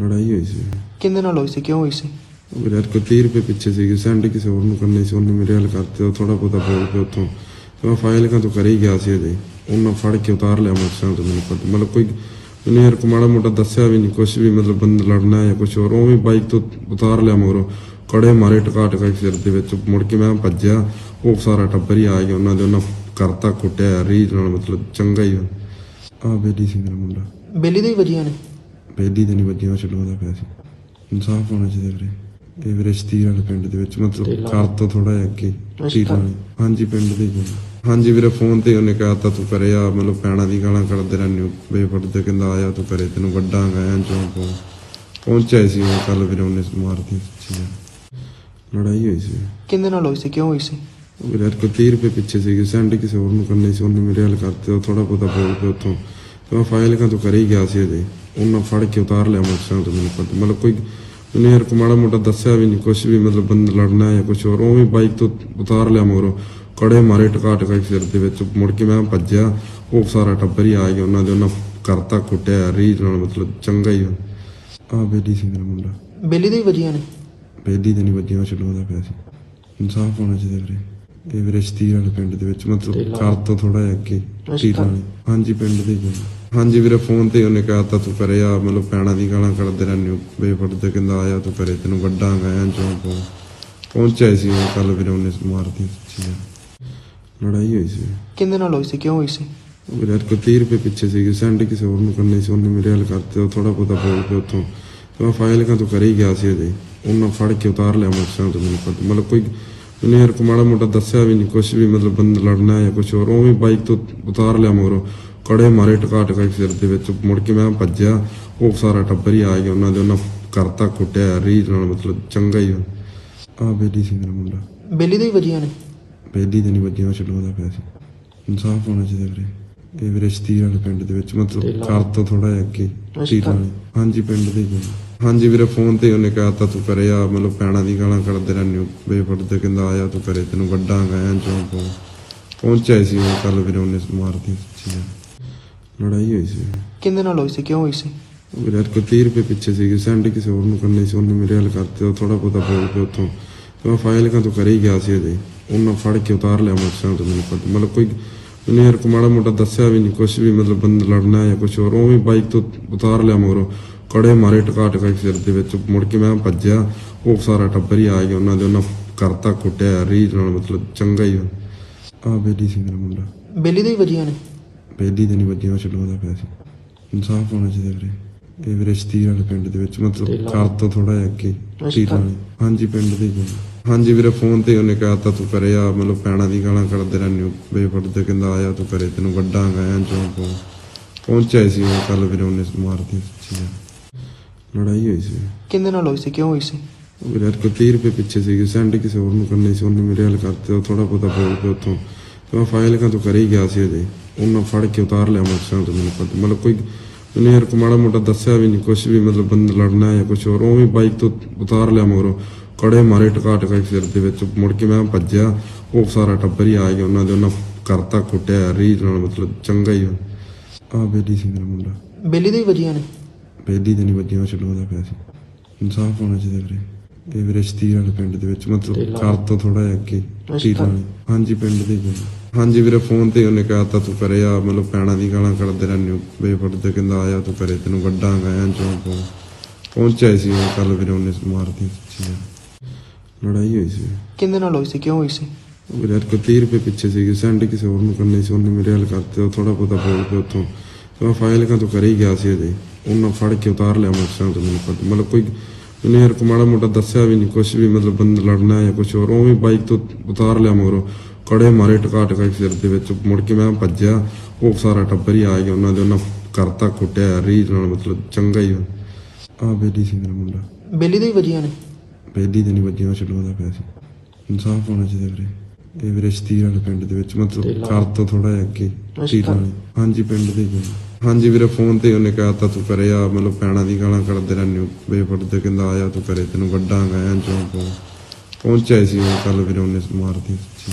ਲੜਾਈ ਹੋਈ ਸੀ। ਕਿੰਦੇ ਨਾਲ ਹੋਈ ਸੀ? ਕਿਉਂ ਹੋਈ ਸੀ? ਮੇਰੇ ਕੋਲ 30 ਰੁਪਏ ਪਿੱਛੇ ਸੀਗੇ ਸੈਂਡ ਕਿਸੇ ਹੋਰ ਨੂੰ ਕਰਨੇ ਸੀ ਉਹਨੇ ਮੇਰੇ ਹਾਲ ਕਰਤੇ ਥੋੜਾ ਬਹੁਤਾ ਬੋਲ ਕੇ ਉੱਥੋਂ। ਤੇ ਮੈਂ ਫਾਈਲ ਕਾਂ ਤੋਂ ਕਰੀ ਗਿਆ ਸੀ ਅਜੇ ਉਹਨਾਂ ਫੜ ਕੇ ਉਤਾਰ ਲਿਆ ਮੋਟਰਸਾਈਕਲ ਤੋਂ ਮੈਨੂੰ ਪਤਾ ਮਤਲਬ ਕੋਈ ਉਹਨੇ ਯਾਰ ਕੋ ਮਾੜਾ ਮੋਟਾ ਦੱਸਿਆ ਵੀ ਨਹੀਂ ਕੁਝ ਵੀ ਮਤਲਬ ਬੰਦ ਲੜਨਾ ਹੈ ਜਾਂ ਕੁਝ ਹੋਰ ਉਹ ਵੀ ਬਾਈਕ ਤੋਂ ਉਤਾਰ ਲਿਆ ਮਗਰੋਂ। ਕੜੇ ਮਾਰੇ ਟਕਾ ਟਕਾ ਕੇ ਸਿਰ ਦੇ ਵਿੱਚ ਮੁੜ ਕੇ ਮੈਂ ਭੱਜਿਆ। ਉਹ ਸਾਰਾ ਟੱਬਰ ਹੀ ਆ ਗਿਆ ਉਹਨਾਂ ਦੇ ਉਹਨਾਂ ਕਰਤਾ ਕੁੱਟਿਆ ਰੀਝ ਨਾਲ ਮਤਲਬ ਚੰਗਾ ਹੀ ਆ। ਬੇਲੀ ਸੀ ਮੇਰਾ ਮੁੰਡਾ। ਬੇਲੀ ਦੇ ਹੀ ਵਜੀਆਂ ਨੇ? ਪਹਿਲੀ ਦਿਨ ਹੀ ਵੱਜਿਆ ਛਡਵਾਉਂਦਾ ਪਿਆ ਸੀ। ਇਨਸਾਫ ਹੋਣਾ ਚਾਹੀਦਾ ਵੀਰੇ। ਇਹ ਵੀਰੇ ਸਤੀਰ ਵਾਲੇ ਪਿੰਡ ਦੇ ਵਿੱਚ ਮਤਲਬ ਘਰ ਤੋਂ ਥੋੜਾ ਜਿਹਾ ਅੱਗੇ ਸਤੀਰ ਵਾਲੇ। ਹਾਂਜੀ ਪਿੰਡ ਦੇ ਆ। ਹਾਂਜੀ ਵੀਰੇ ਫੋਨ ਤੇ ਉਹਨੇ ਕਿਹਾ ਤਾਂ ਤੂੰ ਕਰੇ ਆ ਮਤਲਬ ਪੈਣਾ ਦੀ ਗਾਲਾਂ ਕੱਢਦੇ ਰਹਿੰਦੇ ਹੋ। ਬੇਫੜਦੇ ਕਹਿੰਦਾ ਆਇਆ ਤੂੰ ਕਰੇ ਤੈਨੂੰ ਵੱਡਾ ਗਿਆ ਚੌਂਕ ਪਹੁੰਚਿਆ ਸੀ ਉਹ ਕੱਲ ਵੀਰੇ ਉਹਨੇ ਮਾਰਦੀ ਸੀ ਲੜਾਈ ਹੋਈ ਸੀ। ਕਿੰਦੇ ਨਾਲ ਹੋਈ ਸੀ? ਕਿਉਂ ਹੋਈ ਸੀ? ਮੇਰੇ ਕੋਲ 30 ਰੁਪਏ ਪਿੱਛੇ ਸੀਗੇ ਸੈਂਡ ਕਿਸੇ ਹੋਰ ਨੂੰ ਕਰਨੇ ਸੀ ਉਹਨੇ ਮੇਰੇ ਹਾਲ ਕਰਤੇ ਉਹ ਥੋੜਾ ਬਹੁਤਾ ਬੋਲ ਕੇ ਉੱਥੋਂ। ਤੇ ਮੈਂ ਫਾਈਲ ਕਾਂ ਤੋਂ ਕਰੀ ਗਿਆ ਸੀ ਅਜੇ। ਉਹਨਾਂ ਫੜ ਕੇ ਉਤਾਰ ਲਿਆ ਮੋਟਰਸਾਈਕਲ ਤੋਂ ਮੈਨੂੰ ਪਤਾ ਮਤਲਬ ਕੋਈ ਉਹਨੇ ਕੋ ਮਾੜਾ ਮੋਟਾ ਦੱਸਿਆ ਵੀ ਨਹੀਂ ਕੁਝ ਵੀ ਮਤਲਬ ਬੰਦ ਲੜਨਾ ਹੈ ਜਾਂ ਕੁਝ ਹੋਰ। ਉਹ ਵੀ ਬਾਈਕ ਤੋਂ ਉਤਾਰ ਲਿਆ ਮਗਰੋਂ। ਕੜੇ ਮਾਰੇ ਟਕਾ ਟਕਾ ਸਿਰ ਦੇ ਵਿੱਚ। ਮੁੜ ਕੇ ਮੈਂ ਭੱਜਿਆ। ਉਹ ਸਾਰਾ ਟੱਬਰ ਹੀ ਆ ਗਿਆ। ਉਹਨਾਂ ਦੇ ਉਹਨਾਂ ਕਰਤਾ ਕੁੱਟਿਆ। ਰੀਝ ਨਾਲ ਮਤਲਬ ਚੰਗਾ ਹੀ ਆ। ਬੇਲੀ ਸੀ ਮੇਰਾ ਮੁੰਡਾ। ਬੇਲੀ ਦੇ ਹੀ ਵਜੀਆਂ ਨੇ? ਪਹਿਲੀ ਦਿਨ ਹੀ ਵੱਜਿਆ ਛਡਵਾਉਂਦਾ ਪਿਆ ਸੀ। ਇਨਸਾਫ ਹੋਣਾ ਚਾਹੀਦਾ ਵੀਰੇ। ਇਹ ਵੀਰੇ ਸਤੀਰ ਵਾਲੇ ਪਿੰਡ ਦੇ ਵਿੱਚ ਮਤਲਬ ਘਰ ਤੋਂ ਥੋੜਾ ਜਿਹਾ ਅੱਗੇ ਹਾਂਜੀ ਪਿੰਡ ਦੇ ਹੀ। ਹਾਂਜੀ ਵੀਰੇ ਫੋਨ ਤੇ ਉਹਨੇ ਕਿਹਾ ਤਾਂ ਤੂੰ ਕਰੇ ਆ ਮਤਲਬ ਪੈਣਾ ਦੀ ਗਾਲਾਂ ਕੱਢਦੇ ਰਹਿੰਦੇ ਹੋ। ਬੇਫੜਦੇ ਕਹਿੰਦਾ ਆਇਆ ਤੂੰ ਕਰੇ ਤੈਨੂੰ ਵੱਡਾ ਗਿਆ ਚੌਂਕ ਪਹੁੰਚਿਆ ਸੀ ਉਹ ਕੱਲ ਵੀਰੇ ਉਹਨੇ ਮਾਰਦੀ ਸੀ ਲੜਾਈ ਹੋਈ ਸੀ। ਕਿੰਦੇ ਨਾਲ ਹੋਈ ਸੀ? ਕਿਉਂ ਹੋਈ ਸੀ? ਮੇਰੇ ਕੋਲ 30 ਰੁਪਏ ਪਿੱਛੇ ਸੀਗੇ ਸੈਂਡ ਕਿਸੇ ਹੋਰ ਨੂੰ ਕਰਨੇ ਸੀ ਉਹਨੇ ਮੇਰੇ ਹਾਲ ਕਰਤੇ ਉਹ ਥੋੜਾ ਬਹੁਤਾ ਬੋਲ ਕੇ ਉੱਥੋਂ। ਤੇ ਮੈਂ ਫਾਈਲ ਕਾਂ ਤੋਂ ਕਰੀ ਗਿਆ ਸੀ ਅਜੇ ਉਹਨਾਂ ਫੜ ਕੇ ਉਤਾਰ ਲਿਆ ਮੋਟਰਸਾਈਕਲ ਤੋਂ ਮੈਨੂੰ ਪਤਾ। ਮਤਲਬ ਕੋਈ ਉਹਨੇ ਯਾਰ ਕੋ ਮਾੜਾ ਮੋਟਾ ਦੱਸਿਆ ਵੀ ਨਹੀਂ ਕੁਝ ਵੀ ਮਤਲਬ ਬੰਦ ਲੜਨਾ ਹੈ ਜਾਂ ਕੁਝ ਹੋਰ ਉਹ ਵੀ ਬਾਈਕ ਤੋਂ ਉਤਾਰ ਲਿਆ ਮਗਰੋਂ। ਕੜੇ ਮਾਰੇ ਟਕਾ ਟਕਾ ਕੇ ਸਿਰ ਦੇ ਵਿੱਚ ਮੁੜ ਕੇ ਮੈਂ ਭੱਜਿਆ। ਉਹ ਸਾਰਾ ਟੱਬਰ ਹੀ ਆ ਗਿਆ। ਉਹਨਾਂ ਦੇ ਉਹਨਾਂ ਕਰਤਾ ਕੁੱਟਿਆ। ਰੀਝ ਨਾਲ ਮਤਲਬ ਚੰਗਾ ਹੀ ਆ। ਬੇਲੀ ਸੀ ਮੇਰਾ ਮੁੰਡਾ। ਬੇਲੀ ਦੇ ਹੀ ਵਜੀਆਂ ਨੇ? ਪਹਿਲੀ ਦਿਨ ਹੀ ਵੱਜਿਆ ਛਡਵਾਉਂਦਾ ਪਿਆ ਸੀ। ਇਨਸਾਫ ਹੋਣਾ ਚਾਹੀਦਾ ਵੀਰੇ। ਇਹ ਵੀਰੇ ਸਤੀਰ ਵਾਲੇ ਪਿੰਡ ਦੇ ਵਿੱਚ ਮਤਲਬ ਘਰ ਤੋਂ ਥੋੜਾ ਜਿਹਾ ਅੱਗੇ ਸਤੀਰ ਵਾਲੇ। ਹਾਂਜੀ ਪਿੰਡ ਦੇ ਹੀ ਆ। ਹਾਂਜੀ ਵੀਰੇ ਫੋਨ ਤੇ ਉਹਨੇ ਕਿਹਾ ਤਾਂ ਤੂੰ ਕਰੇ ਆ। ਮਤਲਬ ਪੈਣਾ ਦੀ ਗਾਲਾਂ ਕੱਢਦੇ ਰਹਿੰਦੇ ਹੋ। ਬੇਫੜਦੇ ਕਹਿੰਦਾ ਆਇਆ ਤੂੰ ਕਰੇ ਤੈਨੂੰ ਵੱਡਾ ਗਿਆ ਚੌਂਕ ਪਹੁੰਚਿਆ ਸੀ ਉਹ। ਕੱਲ ਵੀਰੇ ਉਹਨੇ ਮਾਰਦੀ ਸੀ ਲੜਾਈ ਹੋਈ ਸੀ। ਕਿੰਦੇ ਨਾਲ ਹੋਈ ਸੀ? ਕਿਉਂ ਹੋਈ ਸੀ? ਉਹ 30 ਰੁਪਏ ਪਿੱਛੇ ਸੀਗੇ ਸੈਂਡ ਕਿਸੇ ਹੋਰ ਨੂੰ ਕਰਨੇ ਸੀ ਉਹਨੇ ਮੇਰੇ ਹਾਲ ਕਰਤੇ ਥੋੜਾ ਬਹੁਤਾ ਬੋਲ ਕੇ ਉੱਥੋਂ। ਤੇ ਮੈਂ ਫਾਈਲ ਕਾਂ ਤੋਂ ਕਰੀ ਗਿਆ ਸੀ ਅਜੇ ਉਹਨਾਂ ਫੜ ਕੇ ਉਤਾਰ ਲਿਆ ਮੋਟਰਸਾਈਕਲ ਤੋਂ ਮੈਨੂੰ ਪਤਾ ਮਤਲਬ ਕੋਈ ਉਹਨੇ ਯਾਰ ਕੋ ਮਾੜਾ ਮੋਟਾ ਦੱਸਿਆ ਵੀ ਨਹੀਂ ਕੁਝ ਵੀ ਮਤਲਬ ਬੰਦ ਲੜਨਾ ਹੈ ਜਾਂ ਕੁਝ ਹੋਰ ਉਹ ਵੀ ਬਾਈਕ ਤੋਂ ਉਤਾਰ ਲਿਆ ਮਗਰੋਂ। ਕੜੇ ਮਾਰੇ ਟਕਾ ਟਕਾ ਕੇ ਸਿਰ ਦੇ ਵਿੱਚ ਮੁੜ ਕੇ ਮੈਂ ਭੱਜਿਆ। ਉਹ ਸਾਰਾ ਟੱਬਰ ਹੀ ਆ ਗਿਆ ਉਹਨਾਂ ਦੇ ਉਹਨਾਂ ਕਰਤਾ ਕੁੱਟਿਆ ਰੀਝ ਨਾਲ ਮਤਲਬ ਚੰਗਾ ਹੀ ਆ। ਬੇਲੀ ਸੀ ਮੇਰਾ ਮੁੰਡਾ। ਬੇਲੀ ਦੇ ਹੀ ਵਜੀਆਂ ਨੇ? ਪਹਿਲੀ ਦਿਨ ਹੀ ਵੱਜਿਆ ਛਡਵਾਉਂਦਾ ਪਿਆ ਸੀ। ਇਨਸਾਫ ਹੋਣਾ ਚਾਹੀਦਾ ਵੀਰੇ। ਇਹ ਵੀਰੇ ਸਤੀਰ ਵਾਲੇ ਪਿੰਡ ਦੇ ਵਿੱਚ ਮਤਲਬ ਘਰ ਤੋਂ ਥੋੜਾ ਜਿਹਾ ਅੱਗੇ ਸਤੀਰ ਵਾਲੇ। ਹਾਂਜੀ ਪਿੰਡ ਦੇ ਆ। ਹਾਂਜੀ ਵੀਰੇ ਫੋਨ ਤੇ ਉਹਨੇ ਕਿਹਾ ਤਾਂ ਤੂੰ ਕਰੇ ਆ ਮਤਲਬ ਪੈਣਾ ਦੀ ਗਾਲਾਂ ਕੱਢਦੇ ਰਹਿੰਦੇ ਹੋ ਬੇਫੜਦੇ ਕਹਿੰਦਾ ਆਇਆ ਤੂੰ ਕਰੇ ਤੈਨੂੰ ਵੱਡਾ ਗਿਆ ਚੌਂਕ ਪਹੁੰਚਿਆ ਸੀ ਉਹ ਕੱਲ ਵੀਰੇ ਉਹਨੇ ਮਾਰਦੀ ਸੀ ਲੜਾਈ ਹੋਈ ਸੀ। ਕਿੰਦੇ ਨਾਲ ਹੋਈ ਸੀ ਕਿਉਂ ਹੋਈ ਸੀ? ਮੇਰੇ ਕੋਲ 30 ਰੁਪਏ ਪਿੱਛੇ ਸੀਗੇ ਸੈਂਡ ਕਿਸੇ ਹੋਰ ਨੂੰ ਕਰਨੇ ਸੀ ਉਹਨੇ ਮੇਰੇ ਹਾਲ ਕਰਤੇ ਉਹ ਥੋੜਾ ਬਹੁਤਾ ਬੋਲ ਕੇ ਉੱਥੋਂ ਤੇ ਮੈਂ ਫਾਈਲ ਕਾਂ ਤੋਂ ਕਰੀ ਗਿਆ ਸੀ ਅਜੇ ਉਹਨਾਂ ਫੜ ਕੇ ਉਤਾਰ ਲਿਆ ਮੋਟਰਸਾਈਕਲ ਤੋਂ ਮੈਨੂੰ ਪਤਾ ਮਤਲਬ ਕੋਈ ਉਹਨੇ ਯਾਰ ਕੋ ਮਾੜਾ ਮੋਟਾ ਦੱਸਿਆ ਵੀ ਨਹੀਂ ਕੁਝ ਵੀ ਮਤਲਬ ਬੰਦ ਲੜਨਾ ਹੈ ਜਾਂ ਕੁਝ ਹੋਰ ਉਹ ਵੀ ਬਾਈਕ ਤੋਂ ਉਤਾਰ ਲਿਆ ਮਗਰੋਂ। ਕੜੇ ਮਾਰੇ ਟਕਾ ਟਕਾ ਸਿਰ ਦੇ ਵਿੱਚ ਮੁੜ ਕੇ ਮੈਂ ਭੱਜਿਆ। ਉਹ ਸਾਰਾ ਟੱਬਰ ਹੀ ਆ ਗਿਆ ਉਹਨਾਂ ਦੇ ਉਹਨਾਂ ਕਰਤਾ ਕੁੱਟਿਆ ਰੀਝ ਨਾਲ ਮਤਲਬ ਚੰਗਾ ਹੀ ਆ ਬੇਲੀ ਸੀ ਮੇਰਾ ਮੁੰਡਾ। ਬੇਲੀ ਦੇ ਹੀ ਵਜੀਆਂ ਨੇ? ਪਹਿਲੀ ਦਿਨ ਹੀ ਵੱਜਿਆ ਛਡਵਾਉਂਦਾ ਪਿਆ ਸੀ। ਇਨਸਾਫ ਹੋਣਾ ਚਾਹੀਦਾ ਵੀਰੇ। ਇਹ ਵੀਰੇ ਸਤੀਰ ਵਾਲੇ ਪਿੰਡ ਦੇ ਵਿੱਚ ਮਤਲਬ ਘਰ ਤੋਂ ਥੋੜਾ ਜਿਹਾ ਅੱਗੇ ਹਾਂਜੀ ਪਿੰਡ ਦੇ ਹੀ ਆ। ਹਾਂਜੀ ਵੀਰੇ ਫੋਨ ਤੇ ਉਹਨੇ ਕਿਹਾ ਤਾਂ ਤੂੰ ਕਰੇ ਆ ਮਤਲਬ ਪੈਣਾ ਦੀ ਗਾਲਾਂ ਕੱਢਦੇ ਰਹਿੰਦੇ ਹੋ। ਬੇਫੜਦੇ ਕਹਿੰਦਾ ਆਇਆ ਤੂੰ ਕਰੇ ਤੈਨੂੰ ਵੱਡਾ ਗਿਆ ਚੌਂਕ ਪਹੁੰਚਿਆ ਸੀ ਉਹ ਕੱਲ ਵੀਰੇ ਉਹਨੇ ਮਾਰਦੀ ਸੀ ਲੜਾਈ ਹੋਈ ਸੀ। ਕਿੰਦੇ ਨਾਲ ਹੋਈ ਸੀ? ਕਿਉਂ ਹੋਈ ਸੀ? ਮੇਰੇ ਕੋਲ 30 ਰੁਪਏ ਪਿੱਛੇ ਸੀਗੇ ਸੈਂਡ ਕਿਸੇ ਹੋਰ ਨੂੰ ਕਰਨੇ ਸੀ ਉਹਨੇ ਮੇਰੇ ਹਾਲ ਕਰਤੇ ਉਹ ਥੋੜਾ ਬਹੁਤਾ ਬੋਲ ਕੇ ਉੱਥੋਂ। ਤੇ ਮੈਂ ਫਾਈਲ ਕਾਂ ਤੋਂ ਕਰੀ ਗਿਆ ਸੀ ਅਜੇ ਉਹਨਾਂ ਫੜ ਕੇ ਉਤਾਰ ਲਿਆ ਮੋਟਰਸਾਈਕਲ ਤੋਂ ਮੈਨੂੰ ਪਤਾ। ਮਤਲਬ ਕੋਈ ਉਹਨੇ ਯਾਰ ਕੋ ਮਾੜਾ ਮੋਟਾ ਦੱਸਿਆ ਵੀ ਨਹੀਂ ਕੁਝ ਵੀ ਮਤਲਬ ਬੰਦ ਲੜਨਾ ਹੈ ਜਾਂ ਕੁਝ ਹੋਰ ਉਹ ਵੀ ਬਾਈਕ ਤੋਂ ਉਤਾਰ ਲਿਆ ਮਗਰੋਂ। ਕੜੇ ਮਾਰੇ ਟਕਾ ਟਕਾ ਕੇ ਸਿਰ ਦੇ ਵਿੱਚ ਮੁੜ ਕੇ ਮੈਂ ਭੱਜਿਆ ਉਹ ਸਾਰਾ ਟੱਬਰ ਹੀ ਆ ਗਿਆ ਉਹਨਾਂ ਦੇ ਉਹਨਾਂ ਕਰਤਾ ਕੁੱਟਿਆ ਰੀਝ ਨਾਲ ਮਤਲਬ ਚੰਗਾ ਹੀ ਆ। ਬੇਲੀ ਸੀ ਮੇਰਾ ਮੁੰਡਾ। ਬੇਲੀ ਦੇ ਹੀ ਵਜੀਆਂ ਨੇ? ਪਹਿਲੀ ਦਿਨ ਹੀ ਵੱਜਿਆ ਛਡਵਾਉਂਦਾ ਪਿਆ ਸੀ। ਇਨਸਾਫ ਹੋਣਾ ਚਾਹੀਦਾ ਵੀਰੇ। ਇਹ ਵੀਰੇ ਸਤੀਰ ਵਾਲੇ ਪਿੰਡ ਦੇ ਵਿੱਚ ਮਤਲਬ ਘਰ ਤੋਂ ਥੋੜਾ ਜਿਹਾ ਅੱਗੇ ਸਤੀਰ ਵਾਲੇ। ਹਾਂਜੀ ਪਿੰਡ ਦੇ ਆ। ਹਾਂਜੀ ਵੀਰੇ ਫੋਨ ਤੇ ਉਹਨੇ ਕਿਹਾ ਤਾਂ ਤੂੰ ਕਰੇ ਆ ਮਤਲਬ ਪੈਣਾ ਦੀ ਗਾਲਾਂ ਕੱਢਦੇ ਰਹਿੰਦੇ ਹੋ। ਬੇਫੜਦੇ ਕਹਿੰਦਾ ਆਇਆ ਤੂੰ ਕਰੇ ਤੈਨੂੰ ਵੱਡਾ ਗਿਆ ਚੌਂਕ ਪਹੁੰਚਿਆ ਸੀ ਉਹ ਕੱਲ ਵੀਰੇ ਉਹਨੇ ਮਾਰਦੀ ਸੀ